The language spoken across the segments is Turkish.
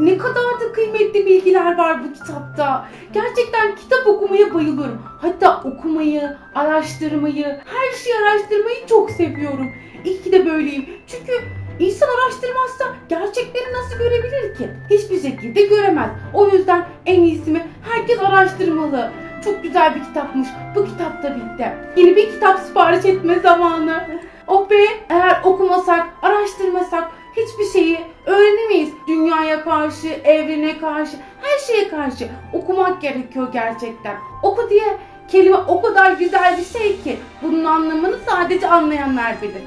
Ne kadar da kıymetli bilgiler var bu kitapta. Gerçekten kitap okumaya bayılıyorum. Hatta okumayı, araştırmayı, her şeyi araştırmayı çok seviyorum. İyi ki de böyleyim. Çünkü insan araştırmazsa gerçekleri nasıl görebilir ki? Hiçbir şekilde göremez. O yüzden en iyisi mi? Herkes araştırmalı. Çok güzel bir kitapmış. Bu kitap da bitti. Yeni bir kitap sipariş etme zamanı. O be eğer okumasak, araştırmasak hiçbir şeyi öğrenemeyiz. Dünyaya karşı, evrene karşı, her şeye karşı okumak gerekiyor gerçekten. Oku diye kelime o kadar güzel bir şey ki bunun anlamını sadece anlayanlar bilir.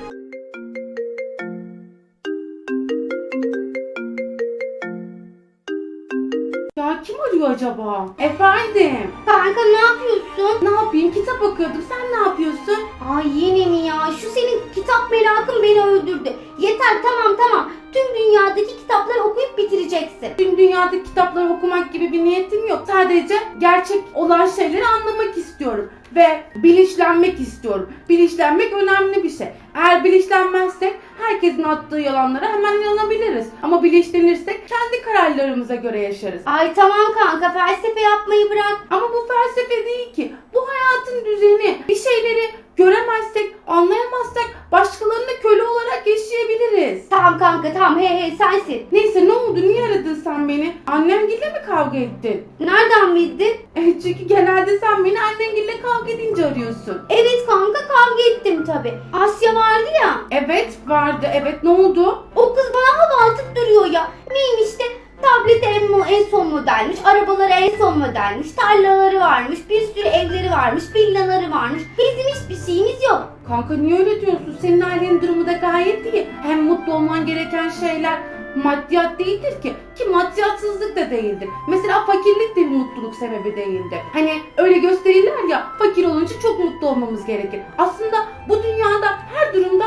Ya kim arıyor acaba? Efendim? Kanka ne yapıyorsun? Ne yapayım? Kitap okuyordum. Sen ne yapıyorsun? Ay yine mi ya? Şu senin kitap merakın beni öldürdü. Yeter tamam tamam. Tüm dünyadaki kitapları okuyup bitireceksin. Tüm dünyadaki kitapları okumak gibi bir niyetim yok. Sadece gerçek olan şeyleri anlamak istiyorum. Ve bilinçlenmek istiyorum. Bilinçlenmek önemli bir şey. Eğer bilinçlenmezsek herkesin attığı yalanlara hemen inanabiliriz. Ama bilinçlenirsek kendi kararlarımıza göre yaşarız. Ay tamam kanka felsefe yapmayı bırak. Ama bu felsefe değil ki. Bu hayatın düzeni. Bir şeyleri göremezsek, anlayamazsak başkalarına köle olarak yaşayabiliriz. Tamam kanka tamam he he sensin. Neyse ne oldu? Niye aradın sen beni? Annemgille mi kavga ettin? Nereden bildin? E, çünkü genelde sen beni annenle kavga edince arıyorsun. Evet kanka kavga ettim tabi. Asya vardı ya. Evet vardı. Evet ne oldu? O kız bana hava atıp duruyor ya. Neymiş de tablet en, son modelmiş, arabaları en son modelmiş, tarlaları varmış, bir sürü evleri varmış, villaları varmış. Bizim hiçbir şeyimiz yok. Kanka niye öyle diyorsun? Senin ailenin durumu da gayet iyi. Hem mutlu olman gereken şeyler maddiyat değildir ki. Ki maddiyatsızlık da değildir. Mesela fakirlik de bir mutluluk sebebi değildir. Hani öyle gösterirler ya fakir olunca çok mutlu olmamız gerekir. Aslında bu dünyada her durumda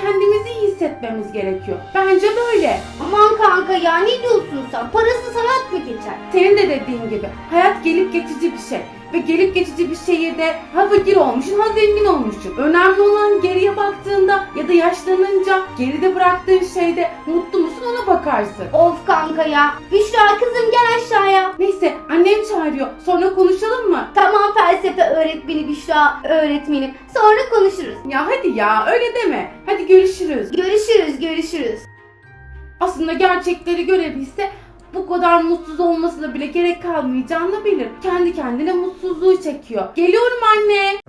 kendimizi iyi hissetmemiz gerekiyor. Bence böyle. Aman kanka ya ne diyorsun sen? Parası sanat mı geçer? Senin de dediğin gibi hayat gelip geçici bir şey. Ve gelip geçici bir şeye de ha fakir olmuşsun ha zengin olmuşsun. Önemli olan geriye baktığında ya da yaşlanınca geride bıraktığın şeyde mutlu musun ona bakarsın. Of kanka ya. Büşra kızım gel aşağıya. Neyse annem çağırıyor. Sonra konuşalım mı? Tamam felsefe öğretmeni Büşra öğretmenim. Sonra konuşuruz. Ya hadi ya öyle deme. Hadi görüşürüz. Görüşürüz görüşürüz. Aslında gerçekleri görebilse bu kadar mutsuz olmasına bile gerek kalmayacağını bilir. Kendi kendine mutsuzluğu çekiyor. Geliyorum anne.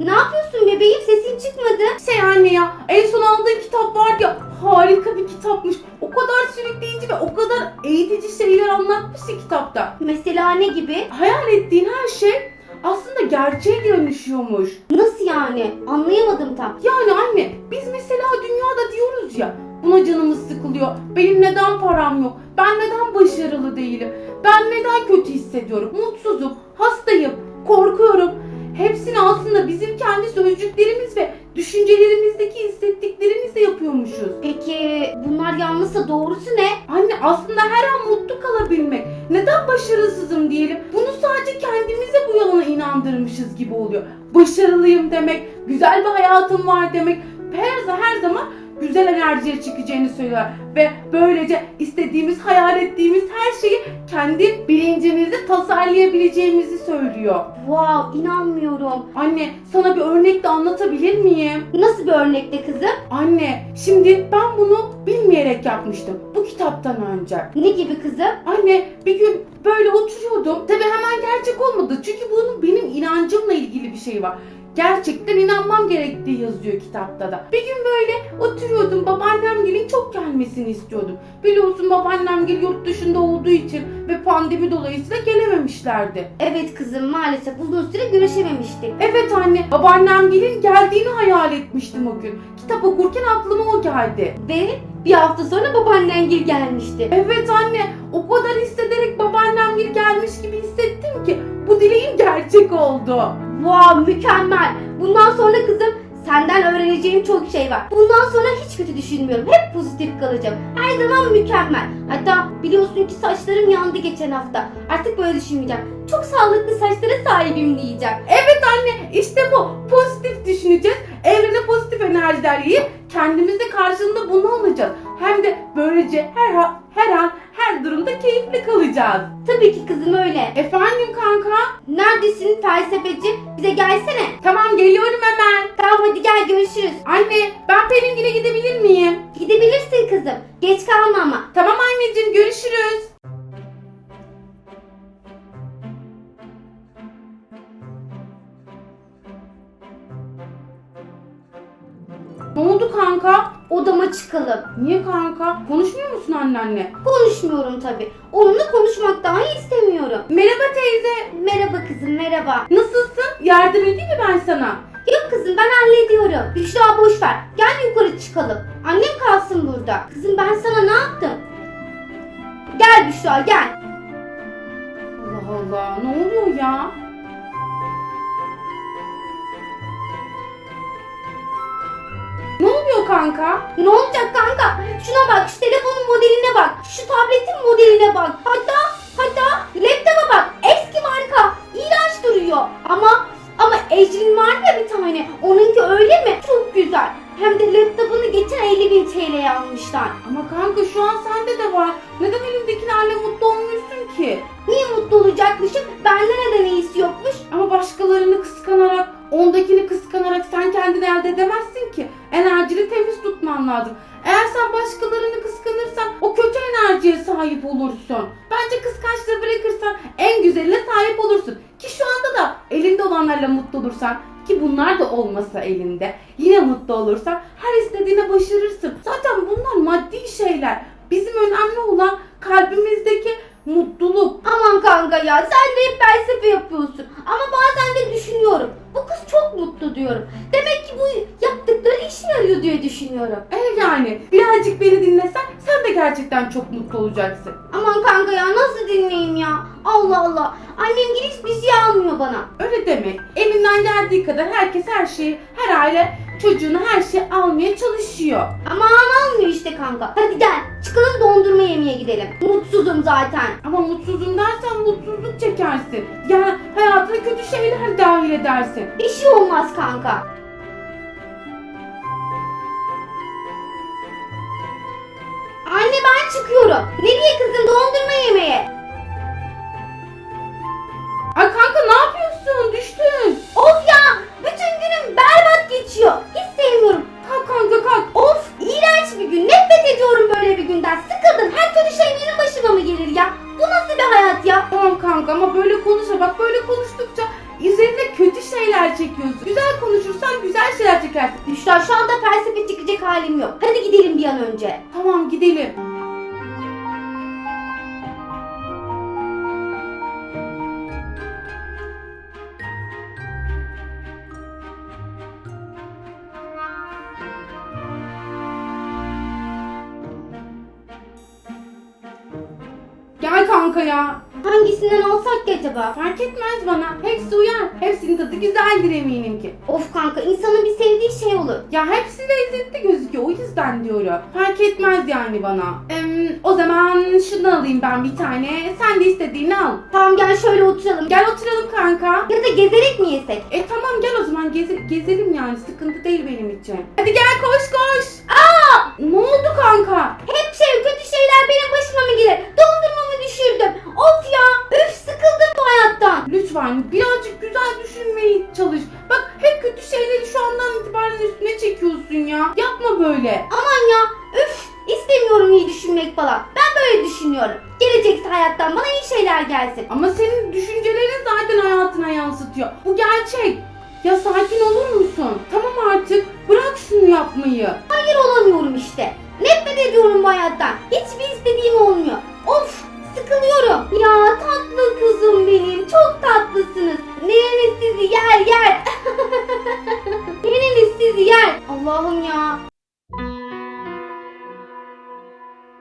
Ne yapıyorsun bebeğim sesin çıkmadı. Şey anne ya en son aldığın kitap var ya harika bir kitapmış. O kadar sürükleyici ve o kadar eğitici şeyler anlatmış ki kitapta. Mesela ne gibi? Hayal ettiğin her şey aslında gerçeğe dönüşüyormuş. Nasıl yani? Anlayamadım tam. Yani anne biz mesela dünyada diyoruz ya buna canımız sıkılıyor. Benim neden param yok? Ben neden başarılı değilim? Ben neden kötü hissediyorum? Mutsuzum, hastayım, korkuyorum. Hepsini aslında bizim kendi sözcüklerimiz ve düşüncelerimizdeki hissettiklerimizle yapıyormuşuz. Peki bunlar yanlışsa doğrusu ne? Anne aslında her an mutlu kalabilmek. Neden başarısızım diyelim? Bunu sadece kendimize bu yalana inandırmışız gibi oluyor. Başarılıyım demek, güzel bir hayatım var demek. Her, her zaman güzel enerjiye çıkacağını söyler. Ve böylece istediğimiz, hayal ettiğimiz her şeyi kendi bilincimizde tasarlayabileceğimizi söylüyor. Wow inanmıyorum. Anne sana bir örnek de anlatabilir miyim? Nasıl bir örnekte kızım? Anne şimdi ben bunu bilmeyerek yapmıştım. Bu kitaptan önce. Ne gibi kızım? Anne bir gün böyle oturuyordum. Tabi hemen gerçek olmadı. Çünkü bunun benim inancımla ilgili bir şey var. Gerçekten inanmam gerektiği yazıyor kitapta da. Bir gün böyle oturuyordum. Babaannem gelin çok gelmesini istiyordum. Biliyorsun babaannem gelin yurt dışında olduğu için ve pandemi dolayısıyla gelememişlerdi. Evet kızım maalesef uzun süre görüşememiştik. Evet anne babaannem gelin geldiğini hayal etmiştim o gün. Kitap okurken aklıma o geldi. Ve bir hafta sonra babaannen gel gelmişti. Evet anne o kadar hissederek babaannem bir gelmiş gibi hissettim ki bu dileğim gerçek oldu. Wow mükemmel. Bundan sonra kızım senden öğreneceğim çok şey var. Bundan sonra hiç kötü düşünmüyorum. Hep pozitif kalacağım. Her zaman mükemmel. Hatta biliyorsun ki saçlarım yandı geçen hafta. Artık böyle düşünmeyeceğim. Çok sağlıklı saçlara sahibim diyeceğim. Evet anne işte bu pozitif düşüneceğiz. Evrene pozitif enerjiler yiyip kendimiz de karşılığında bunu alacağız. Hem de böylece her, her an durumda keyifli kalacağız. Tabii ki kızım öyle. Efendim kanka? Neredesin felsefeci? Bize gelsene. Tamam geliyorum hemen. Tamam hadi gel görüşürüz. Anne ben Pelingil'e gidebilir miyim? Gidebilirsin kızım. Geç kalma ama. Tamam anneciğim görüşürüz. Oldu kanka? Odama çıkalım. Niye kanka? Konuşmuyor musun annenle? Konuşmuyorum tabii. Onunla konuşmak dahi istemiyorum. Merhaba teyze. Merhaba kızım merhaba. Nasılsın? Yardım edeyim mi ben sana? Yok kızım ben hallediyorum. Büşra boş ver. Gel yukarı çıkalım. Annem kalsın burada. Kızım ben sana ne yaptım? Gel Büşra gel. Allah Allah ne oluyor ya? Ne oluyor kanka? Ne olacak kanka? Şuna bak, şu telefonun modeline bak, şu tabletin modeline bak. Hatta hatta laptopa bak. Eski marka. İğrenç duruyor. Ama ama Ecrin var ya bir tane. Onunki öyle mi? Çok güzel. Hem de laptopunu geçen 50 bin TL'ye almışlar. Ama kanka şu an sende de var. Neden elindekilerle mutlu olmuyorsun ki? Niye mutlu olacakmışım? Bende neden iyisi yokmuş? Ama başkalarını kıskanarak, ondakini kıskanarak sen kendini elde edemezsin ki. Enerjini temiz tutman lazım. Eğer sen başkalarını kıskanırsan o kötü enerjiye sahip olursun. Bence kıskançlığı bırakırsan en güzeline sahip olursun. Ki şu anda da elinde olanlarla mutlu olursan ki bunlar da olmasa elinde yine mutlu olursan her istediğine başarırsın. Zaten bunlar maddi şeyler. Bizim önemli olan kalbimizdeki mutluluk. Aman kanka ya sen de hep felsefe yapıyorsun. Ama bazen de düşünüyorum. Bu kız çok mutlu diyorum. Demek ki bu yaptıkları işe yarıyor diye düşünüyorum. E yani birazcık beni dinlesen sen de gerçekten çok mutlu olacaksın. Aman kanka ya nasıl dinleyeyim ya? Allah Allah. Annem hiç bir şey almıyor bana. Öyle demek. Elinden geldiği kadar herkes her şeyi, her aile çocuğuna her şeyi almaya çalışıyor. Ama almıyor işte kanka. Hadi gel çıkalım dondurma yemeye gidelim. Mutsuzum zaten. Ama mutsuzum dersen mutsuzluk çekersin. Yani hayatına kötü şeyler dahil edersin. Bir şey olmaz kanka. Anne ben çıkıyorum. Nereye kızım dondurma yemeye? Kanka ya. Hangisinden alsak ki acaba? Fark etmez bana. Hepsi uyar. Hepsinin tadı güzeldir eminim ki. Of kanka insanın bir sevdiği şey olur. Ya hepsi lezzetli gözüküyor. O yüzden diyorum. Fark etmez yani bana. Em, o zaman şunu alayım ben bir tane. Sen de istediğini al. Tamam gel şöyle oturalım. Gel oturalım kanka. Ya da gezerek mi yesek? E tamam gel o zaman geze- gezelim yani. Sıkıntı değil benim için. Hadi gel koş koş. Aa! Ne oldu kanka? Sizi yer yer. Nereniz sizi yer. Allah'ım ya.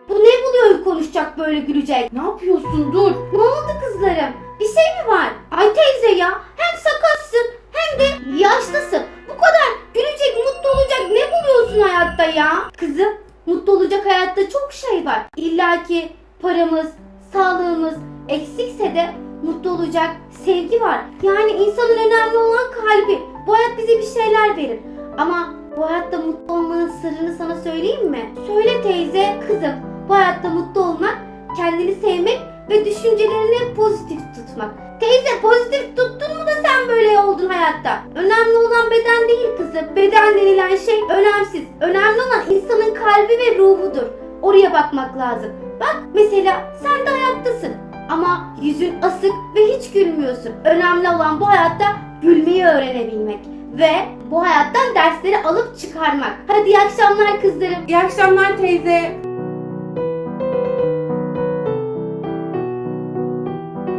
Bu ne buluyor konuşacak böyle gülecek? Ne yapıyorsun? Dur. Ne oldu kızlarım? Bir şey mi var? Ay teyze ya. Hem sakatsın hem de yaşlısın. Bu kadar gülecek, mutlu olacak ne buluyorsun hayatta ya? Kızım, mutlu olacak hayatta çok şey var. İlla ki paramız, sağlığımız eksikse de mutlu olacak sevgi var. Yani insanın önemli olan kalbi. Bu hayat bize bir şeyler verir. Ama Bu hayatta mutlu olmanın sırrını sana söyleyeyim mi? Söyle teyze, kızım. Bu hayatta mutlu olmak, kendini sevmek ve düşüncelerini pozitif tutmak. Teyze pozitif tuttun mu da sen böyle oldun hayatta? Önemli olan beden değil kızım. Beden denilen şey önemsiz. Önemli olan insanın kalbi ve ruhudur. Oraya bakmak lazım. Bak mesela sen de hayattasın. Ama yüzün asık ve hiç gülmüyorsun. Önemli olan bu hayatta gülmeyi öğrenebilmek. Ve bu hayattan dersleri alıp çıkarmak. Hadi iyi akşamlar kızlarım. İyi akşamlar teyze.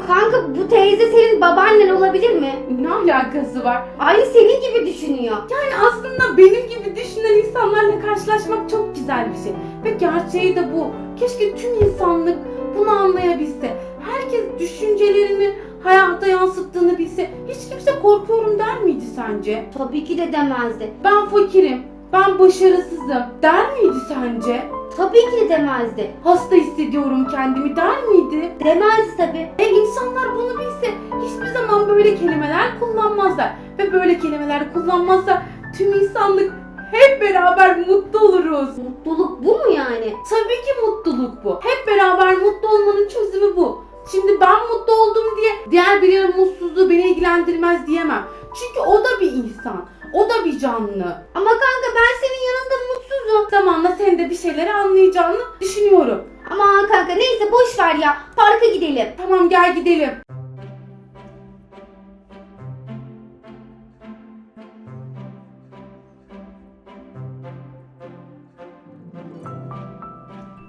Kanka bu teyze senin babaannen olabilir mi? Ne alakası var? Aynı senin gibi düşünüyor. Yani aslında benim gibi düşünen insanlarla karşılaşmak çok güzel bir şey. Ve gerçeği de bu. Keşke tüm insanlık bunu anlayabilse. Herkes düşüncelerini hayata yansıttığını bilse. Hiç kimse korkuyorum der miydi sence? Tabii ki de demezdi. Ben fakirim, ben başarısızım der miydi sence? Tabii ki de demezdi. Hasta hissediyorum kendimi der miydi? Demezdi tabii. E insanlar bunu bilse hiçbir zaman böyle kelimeler kullanmazlar. Ve böyle kelimeler kullanmazsa tüm insanlık hep beraber mutlu oluruz. Mutluluk bu mu yani? Tabii ki mutluluk bu. Hep beraber mutlu olmanın çözümü bu. Diğer birinin mutsuzluğu beni ilgilendirmez diyemem. Çünkü o da bir insan. O da bir canlı. Ama kanka ben senin yanında mutsuzum. Zamanla sen de bir şeyleri anlayacağını düşünüyorum. Aman kanka neyse boş ver ya. Parka gidelim. Tamam gel gidelim.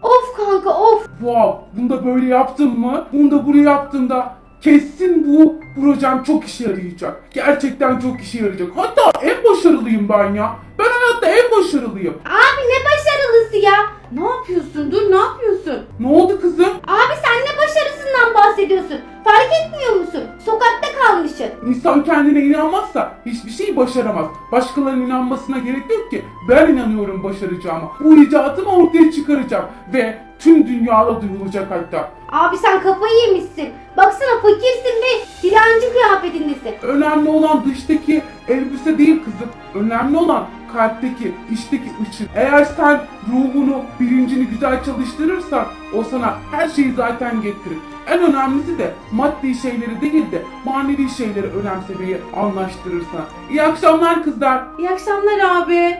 Of kanka of. Wow, bunu da böyle yaptım mı? Bunu da buraya yaptığımda kesin bu projem çok işe yarayacak. Gerçekten çok işe yarayacak. Hatta en başarılıyım ben ya. Ben hayatta en başarılıyım. Abi ne başarılısı ya. Ne yapıyorsun? Dur ne yapıyorsun? Ne oldu kızım? Abi sen ne başarısından bahsediyorsun? Fark etmiyor musun? Sokakta kalmışsın. İnsan kendine inanmazsa hiçbir şey başaramaz. Başkalarının inanmasına gerek yok ki. Ben inanıyorum başaracağıma. Bu icatımı ortaya çıkaracağım. Ve tüm dünyada duyulacak hatta. Abi sen kafayı yemişsin. Baksana fakirsin ve dilenci kıyafetindesin. Önemli olan dıştaki elbise değil kızım. Önemli olan kalpteki, içteki ışık. Eğer sen ruhunu, bilincini güzel çalıştırırsan o sana her şeyi zaten getirir. En önemlisi de maddi şeyleri değil de manevi şeyleri önemsemeyi anlaştırır sana. İyi akşamlar kızlar. İyi akşamlar abi.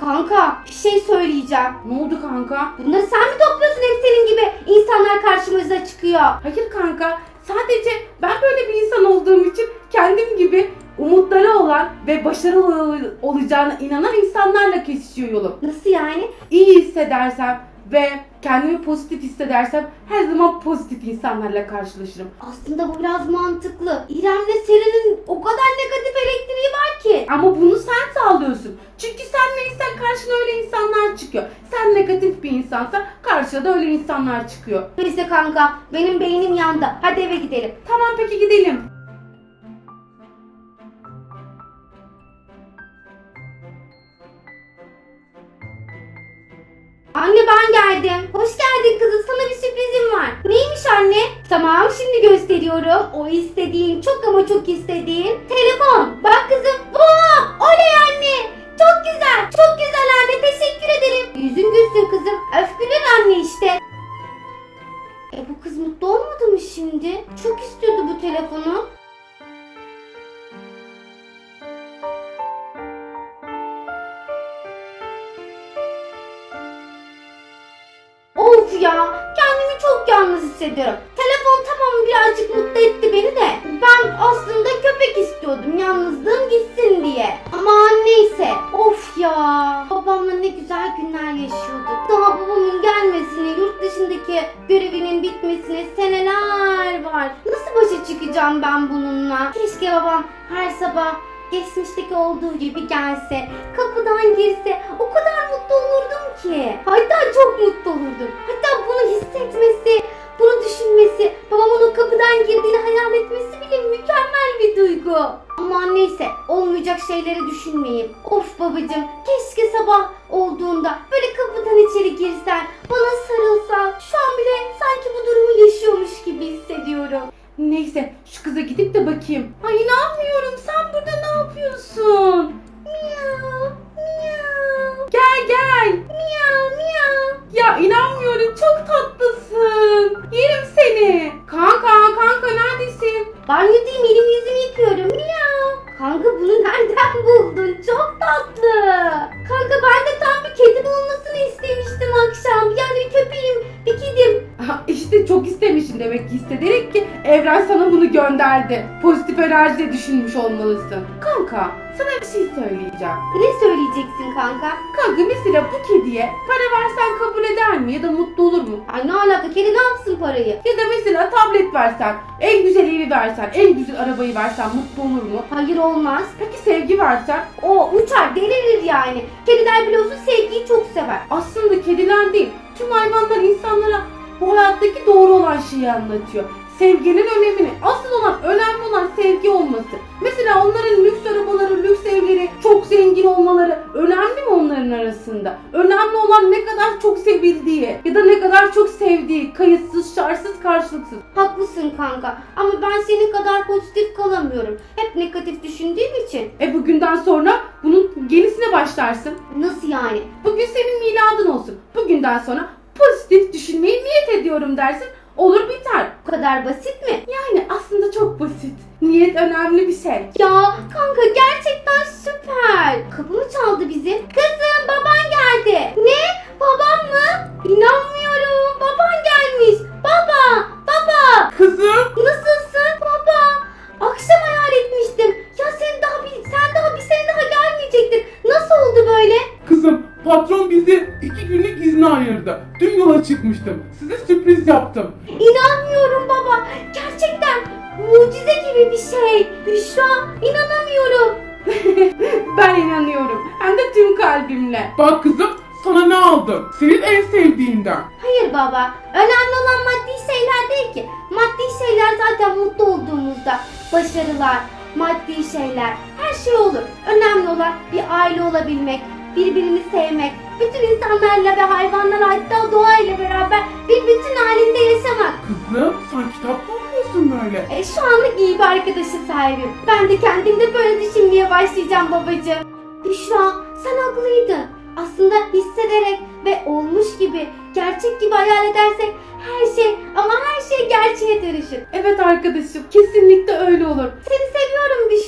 Kanka bir şey söyleyeceğim. Ne oldu kanka? Bunları sen mi topluyorsun hep senin gibi? İnsanlar karşımıza çıkıyor. Hayır kanka. Sadece ben böyle bir insan olduğum için kendim gibi umutları olan ve başarılı olacağına inanan insanlarla kesişiyor yolum. Nasıl yani? İyi hissedersem ve kendimi pozitif hissedersem her zaman pozitif insanlarla karşılaşırım. Aslında bu biraz mantıklı. İrem'le Seren'in o kadar negatif elektriği var ki. Ama bunu sen sağlıyorsun. Çünkü sen neysen karşına öyle insanlar çıkıyor. Sen negatif bir insansan karşına da öyle insanlar çıkıyor. Neyse kanka benim beynim yandı. Hadi eve gidelim. Tamam peki gidelim. Anne ben geldim. Hoş geldin kızım. Sana bir sürprizim var. Neymiş anne? Tamam şimdi gösteriyorum. O istediğin çok ama çok istediğin telefon. Bak kızım. Oo, oley anne. Çok güzel. Çok güzel anne. Teşekkür ederim. Yüzün gülsün kızım. Öf gülür anne işte. E bu kız mutlu olmadı mı şimdi? Çok istiyordu bu telefonu. Keşke babam her sabah geçmişteki olduğu gibi gelse, kapıdan girse o kadar mutlu olurdum ki. Hatta çok mutlu olurdum. Hatta bunu hissetmesi, bunu düşünmesi, babamın o kapıdan girdiğini hayal etmesi bile mükemmel bir duygu. Ama neyse olmayacak şeyleri düşünmeyeyim. Of babacım keşke sabah olduğunda böyle kapıdan içeri girsen, bana sarılsan. Şu an bile sanki bu durumu yaşıyormuş gibi hissediyorum. Neyse şu kıza gidip de bakayım. Ay inanmıyorum sen burada ne yapıyorsun? Miyav, miyav, Gel gel. miyav, miyav. Ya inanmıyorum çok tatlısın. Yerim seni. Kanka kanka neredesin? Banyodayım elimi yüzümü yıkıyorum. Miyav. Kanka bunu nereden buldun? Çok tatlı. Kanka ben de tam bir kedim olmasını istemiştim akşam. Yani bir köpeğim, Aha, işte çok istemişsin demek ki hissederek ki evren sana bunu gönderdi. Pozitif enerjide düşünmüş olmalısın. Kanka sana bir şey söyleyeceğim. Ne söyleyeceksin kanka? Kanka mesela bu kediye para versen kabul eder mi ya da mutlu olur mu? Ay ne alaka? Kedi ne yapsın parayı? Ya da mesela tablet versen, en güzel evi versen, en güzel arabayı versen mutlu olur mu? Hayır olmaz. Peki sevgi versen? O uçar, delirir yani. Kediler biliyorsun sevgiyi çok sever. Aslında kediler değil, tüm hayvanlar insanlara bu hayattaki doğru olan şeyi anlatıyor. Sevginin önemini, asıl olan, önemli olan sevgi olması. Mesela onların lüks arabaları, lüks evleri, çok zengin olmaları önemli mi onların arasında? Önemli olan ne kadar çok sevildiği ya da ne kadar çok sevdiği, kayıtsız, şartsız, karşılıksız. Haklısın kanka. Ama ben senin kadar pozitif kalamıyorum. Hep negatif düşündüğüm için. E bugünden sonra bunun yenisine başlarsın. Nasıl yani? Bugün senin miladın olsun. Bugünden sonra pozitif düşünmeyi niyet ediyorum dersin. Olur biter. Bu kadar basit mi? Yani aslında çok basit. Niyet önemli bir şey. Ya kanka gerçekten süper. Kapı mı çaldı bizim? Kızım baban geldi. Ne? Babam mı? İnanmıyorum. Baban gelmiş. Baba. Baba. Kızım Nasılsın? Baba. Akşam hayal etmiştim. Ya sen daha bir, sen daha bir sene daha gelmeyecektin. Nasıl oldu böyle? Kızım patron bizi iki günlük izne ayırdı. Dün yola çıkmıştım. Size sürpriz yaptım. İnanmıyorum baba. Gerçekten mucize gibi bir şey. Büşra inanamıyorum. Ben inanıyorum. Hem de tüm kalbimle. Bak kızım sana ne aldım? Senin en sevdiğinden. Hayır baba. Önemli olan maddi şeyler değil ki. Maddi şeyler zaten mutlu olduğumuzda. Başarılar, maddi şeyler, her şey olur. Önemli olan bir aile olabilmek, birbirini sevmek, bütün insanlarla ve hayvanlarla hatta doğayla beraber bir bütün halinde yaşamak. Kızım sen kitap mı okuyorsun böyle? E, şu anlık iyi bir arkadaşı sahibim. Ben de kendimde böyle düşünmeye başlayacağım babacığım. Büşra sen haklıydın. Aslında hissederek ve olmuş gibi, gerçek gibi hayal edersek her şey ama her şey gerçeğe dönüşür. Evet arkadaşım. Kesinlikle öyle olur. Seni seviyorum Büşra.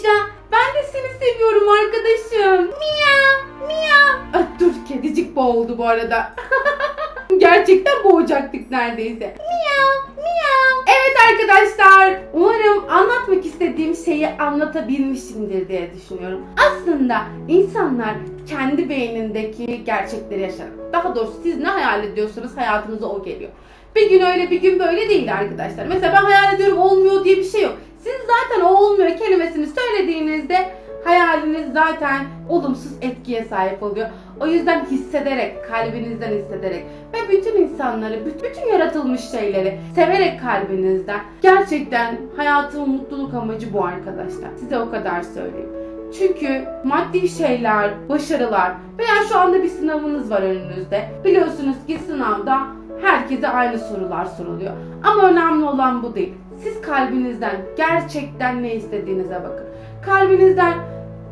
Boğuldu bu arada. Gerçekten boğacaktık neredeyse. Miyav, miyav. Evet arkadaşlar, umarım anlatmak istediğim şeyi anlatabilmişimdir diye düşünüyorum. Aslında insanlar kendi beynindeki gerçekleri yaşar. Daha doğrusu siz ne hayal ediyorsanız hayatınıza o geliyor. Bir gün öyle bir gün böyle değil arkadaşlar. Mesela ben hayal ediyorum olmuyor diye bir şey yok. Siz zaten o olmuyor kelimesini söylediğinizde hayaliniz zaten olumsuz etkiye sahip oluyor. O yüzden hissederek, kalbinizden hissederek ve bütün insanları, bütün yaratılmış şeyleri severek kalbinizden gerçekten hayatın mutluluk amacı bu arkadaşlar. Size o kadar söyleyeyim. Çünkü maddi şeyler, başarılar veya şu anda bir sınavınız var önünüzde. Biliyorsunuz ki sınavda herkese aynı sorular soruluyor. Ama önemli olan bu değil. Siz kalbinizden gerçekten ne istediğinize bakın. Kalbinizden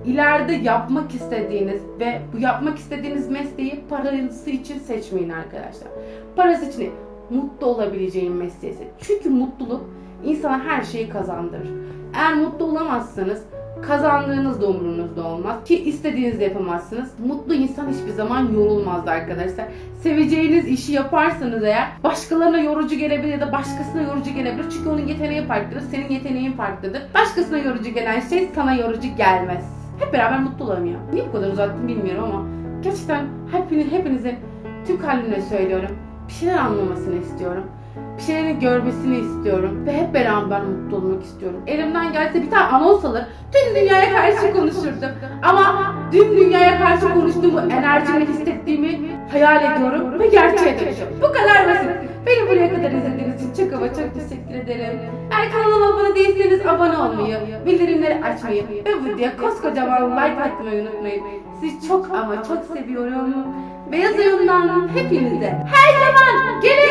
ileride yapmak istediğiniz ve bu yapmak istediğiniz mesleği parası için seçmeyin arkadaşlar. Parası için mutlu olabileceğin mesleği seç. Çünkü mutluluk insana her şeyi kazandırır. Eğer mutlu olamazsanız kazandığınız da umurunuzda olmaz ki istediğinizi yapamazsınız. Mutlu insan hiçbir zaman yorulmaz arkadaşlar. Seveceğiniz işi yaparsanız eğer başkalarına yorucu gelebilir ya da başkasına yorucu gelebilir. Çünkü onun yeteneği farklıdır, senin yeteneğin farklıdır. Başkasına yorucu gelen şey sana yorucu gelmez. Hep beraber mutlu olalım ya. Niye bu kadar uzattım bilmiyorum ama gerçekten hepiniz, hepinizin tüm kalbimle söylüyorum. Bir şeyler anlamasını istiyorum. Bir şeyleri görmesini istiyorum. Ve hep beraber mutlu olmak istiyorum. Elimden gelse bir tane anons alır. Tüm dünyaya karşı konuşurdum. Ama tüm dünyaya karşı konuştuğumu, enerjimi, hissettiğimi hayal ediyorum ve gerçeğe dönüşüyorum. Bu kadar basit. Beni buraya kadar izlediğiniz için çok ama çok teşekkür ederim. Eğer kanalıma abone değilseniz abone olmayı, bildirimleri açmayı ve bu videoya koskocaman like atmayı unutmayın. Sizi çok ama çok seviyorum. Beyaz oyundan hepinize her zaman gülümseyin.